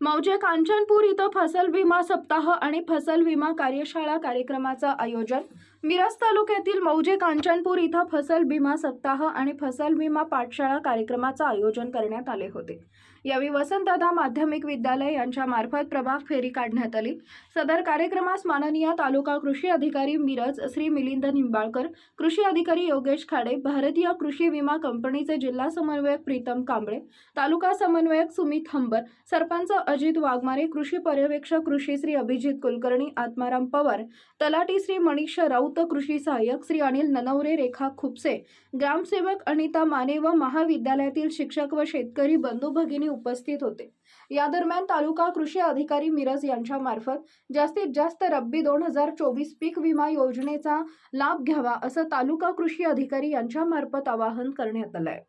मौजे कांचनपूर इथं फसल विमा सप्ताह आणि फसल विमा कार्यशाळा कार्यक्रमाचं आयोजन. मिरज तालुक्यातील मौजे कांचनपूर इथं फसल विमा सप्ताह आणि फसल विमा पाठशाळा कार्यक्रमाचं आयोजन करण्यात आले होते. यावेळी वसंतदादा माध्यमिक विद्यालय यांच्या मार्फत प्रभाग फेरी काढण्यात आली. सदर कार्यक्रमास माननीय तालुका कृषी अधिकारी मिरज श्री मिलिंद निंबाळकर कृषी अधिकारी योगेश खाडे भारतीय कृषी विमा कंपनीचे जिल्हा समन्वयक प्रीतम कांबळे तालुका समन्वयक सुमित हंबर सरपंच अजित वाघमारे कृषी पर्यवेक्षक कृषी श्री अभिजित कुलकर्णी आत्माराम पवार तलाटी श्री मनीष राऊत कृषी सहाय्यक श्री अनिल ननवरे रेखा खुपसे ग्रामसेवक अनिता माने व महाविद्यालयातील शिक्षक व शेतकरी बंधू भगिनी उपस्थित होते. या दरम्यान तालुका कृषी अधिकारी मिरज यांच्या मार्फत जास्तीत जास्त रब्बी दोन हजार चोवीस पीक विमा योजनेचा लाभ घ्यावा असं तालुका कृषी अधिकारी यांच्या मार्फत आवाहन करण्यात आलंय